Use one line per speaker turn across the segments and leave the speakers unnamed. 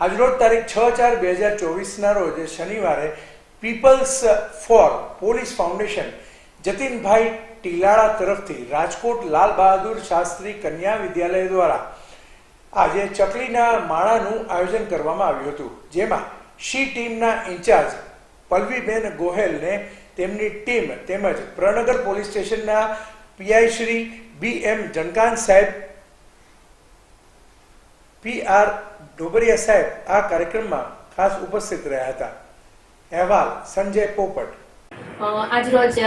આજરોજ તારીખ છ ચાર બે હજાર ચોવીસના રોજ શનિવારે people's for police foundation Jatinbhai Tilala તરફથી રાજકોટ લાલ બહાદુર શાસ્ત્રી કન્યા વિદ્યાલય દ્વારા આજે ચકલીના માળાનું આયોજન કરવામાં આવ્યું હતું, જેમાં શી ટીમના ઇન્ચાર્જ પલ્વીબેન ગોહેલને તેમની ટીમ તેમજ પ્રનગર પોલીસ સ્ટેશનના PI Shri B M Jankan સાહેબ, પી આર ડોબરિયા સાહેબ આ કાર્યક્રમમાં ખાસ ઉપસ્થિત રહ્યા હતા. અહેવાલ સંજય પોપટ.
આજરોજ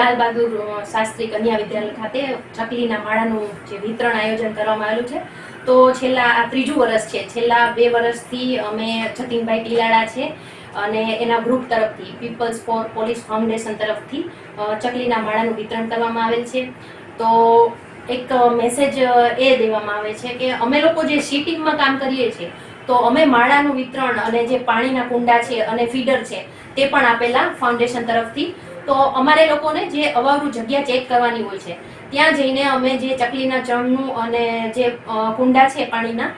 લાલ બહાદુર શાસ્ત્રી કન્યા વિદ્યાલય ખાતે ચકલીના માળાનું જે વિતરણ આયોજન કરવામાં આવેલું છે. તો છેલ્લા, આ ત્રીજું વર્ષ છે. છેલ્લા બે વર્ષથી અમે જતીનભાઈ ટીલાળા છે અને એના ગ્રુપ તરફથી, પીપલ્સ ફોર પોલીસ ફાઉન્ડેશન તરફથી ચકલીના માળાનું વિતરણ કરવામાં આવેલ છે. તો એક મેસેજ એ દેવામાં આવે છે કે અમે લોકો જે શિપિંગમાં કામ કરીએ છીએ, તો અમે માળાનું વિતરણ અને જે પાણીના કુંડા છે અને ફીડર છે, તે પણ આપેલા ફાઉન્ડેશન તરફથી. તો અમારે લોકોને જે અવારું જગ્યા ચેક કરવાની હોય છે, ત્યાં જઈને અમે જે ચકલીના ચણનું અને જે કુંડા છે પાણીના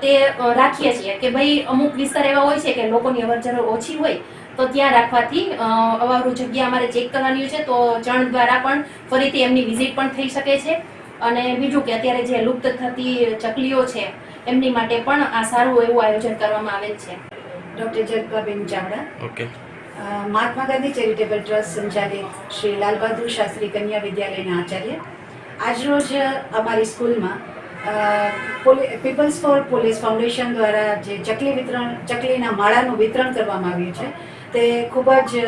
તે રાખીએ છીએ કે ભાઈ અમુક વિસ્તાર એવા હોય છે કે લોકોની અવરજવર ઓછી હોય, તો ત્યાં રાખવાથી અવારું જગ્યા અમારે ચેક કરવાની હોય છે, તો ચણ દ્વારા પણ ફરીથી એમની વિઝિટ પણ થઈ શકે છે. અને બીજું કે અત્યારે જે લુપ્ત થતી ચકલીઓ છે એમની માટે પણ આ સારું એવું આયોજન કરવામાં આવેલ છે.
Doctor Jagpaben Chavda.
Okay
Mahatma Gandhi charitable trust સંચાલિત શ્રી લાલ બહાદુર શાસ્ત્રી કન્યા વિદ્યાલયના આચાર્ય. આજરોજ અમારી સ્કૂલમાં પીપલ્સ ફોર પોલીસ ફાઉન્ડેશન દ્વારા જે ચકલી વિતરણ ચકલીના માળાનું વિતરણ કરવામાં આવ્યું છે તે ખૂબ જ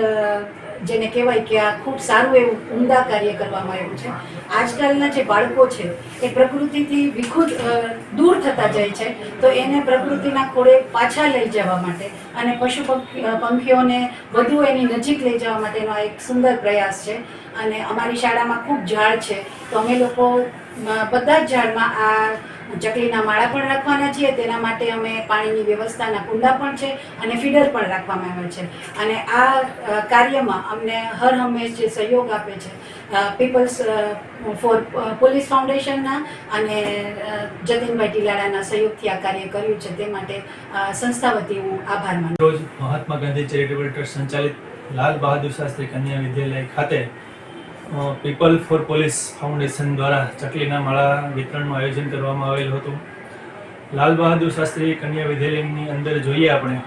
જેને કહેવાય કે આ ખૂબ સારું એવું ઉમદા કાર્ય કરવામાં આવ્યું છે. આજકાલના જે બાળકો છે, એ પ્રકૃતિથી વિખુદ દૂર થતા જાય છે. તો એને પ્રકૃતિના ખોળે પાછા લઈ જવા માટે અને પશુ પંખીઓને વધુ એની નજીક લઈ જવા માટેનો આ એક સુંદર પ્રયાસ છે. અને અમારી શાળામાં ખૂબ ઝાડ છે. તો અમે લોકો બધા જ ઝાડમાં આ ચકલીના માળા પણ રાખવાના છીએ. તેના માટે અમે પાણીની વ્યવસ્થાના કુંડા પણ છે અને ફીડર પણ રાખવામાં આવે છે. અને આ કાર્યમાં અમને હર હંમેશ જે સહયોગ આપે છે પીપલ્સ ફોર પોલીસ ફાઉન્ડેશનના અને જતીનભાઈ ટીલાડાના સહયોગથી આ કાર્ય કર્યું છે, તે માટે સંસ્થા વતી હું આભાર માનું
રોજ મહાત્મા ગાંધી ચેરિટેબલ ટ્રસ્ટ સંચાલિત લાલ બહાદુર શાસ્ત્રી કન્યા વિદ્યાલય ખાતે પીપલ ફોર પોલીસ ફાઉન્ડેશન દ્વારા ચકલીના માળા વિતરણનું આયોજન કરવામાં આવેલું હતું. લાલ બહાદુર શાસ્ત્રી કન્યા વિદ્યાલયની અંદર જોઈએ આપણે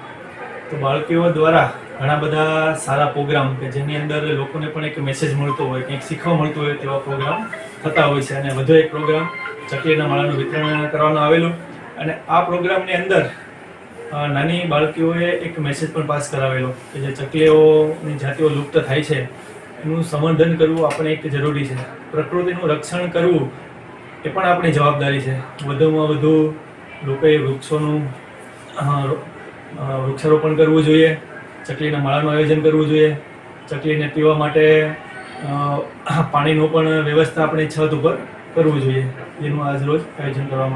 તો બાળકીઓ દ્વારા ઘણા બધા સારા પ્રોગ્રામ કે જેની અંદર લોકોને પણ એક મેસેજ મળતો હોય કંઈક શીખવા મળતું હોય તેવા પ્રોગ્રામ થતા હોય છે. અને વધુ એક પ્રોગ્રામ ચકલીના માળાનું વિતરણ કરવામાં આવેલું. અને આ પ્રોગ્રામની અંદર નાની બાળકીઓએ એક મેસેજ પણ પાસ કરાવેલો કે જે ચકલીઓની જાતિઓ લુપ્ત થાય છે. એનું સંવર્ધન કરવું આપણે એક જરૂરી છે. પ્રકૃતિનું રક્ષણ કરવું એ પણ આપણી જવાબદારી છે. વધુમાં વધુ લોકોએ વૃક્ષોનું વૃક્ષારોપણ કરવું જોઈએ, ચકલીના માળાનું આયોજન કરવું જોઈએ, ચકલીને પીવા માટે પાણીનું પણ વ્યવસ્થા આપણે છત ઉપર કરવું જોઈએ. જેનું આજ રોજ આયોજન કરવામાં